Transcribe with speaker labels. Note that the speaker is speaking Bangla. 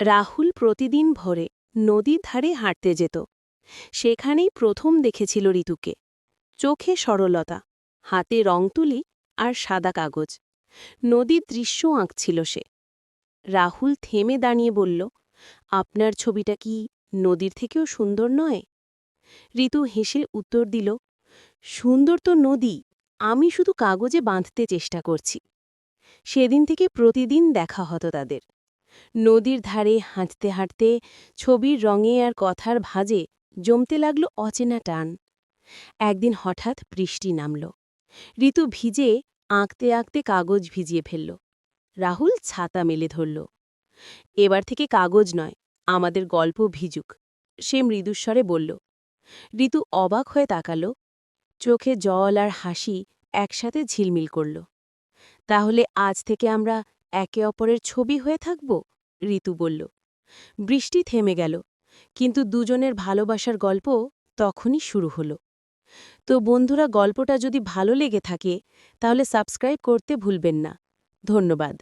Speaker 1: রাহুল প্রতিদিন ভোরে নদীর ধারে হাঁটতে যেত। সেখানেই প্রথম দেখেছিল ঋতুকে। চোখে সরলতা, হাতে রং তুলি আর সাদা কাগজ। নদীর দৃশ্য আঁকছিল সে। রাহুল থেমে দাঁড়িয়ে বলল, আপনার ছবিটা কি নদীর থেকেও সুন্দর নয়? ঋতু হেসে উত্তর দিল, সুন্দর তো নদী, আমি শুধু কাগজে বাঁধতে চেষ্টা করছি। সেদিন থেকে প্রতিদিন দেখা হতো তাদের। নদীর ধারে হাঁটতে হাঁটতে ছবির রঙে আর কথার ভাজে জমতে লাগল অচেনা টান। একদিন হঠাৎ বৃষ্টি নামল। ঋতু ভিজে আঁকতে আঁকতে কাগজ ভিজিয়ে ফেলল। রাহুল ছাতা মেলে ধরল। এবার থেকে কাগজ নয়, আমাদের গল্প ভিজুক সে মৃদুস্বরে বলল। ঋতু অবাক হয়ে তাকাল। চোখে জল আর হাসি একসাথে ঝিলমিল করল। তাহলে আজ থেকে আমরা একে অপরের ছবি হয়ে থাকব? ঋতু বলল। বৃষ্টি থেমে গেল, কিন্তু দুজনের ভালোবাসার গল্প তখনই শুরু হলো। তো বন্ধুরা, গল্পটা যদি ভালো লেগে থাকে, তাহলে সাবস্ক্রাইব করতে ভুলবেন না। ধন্যবাদ।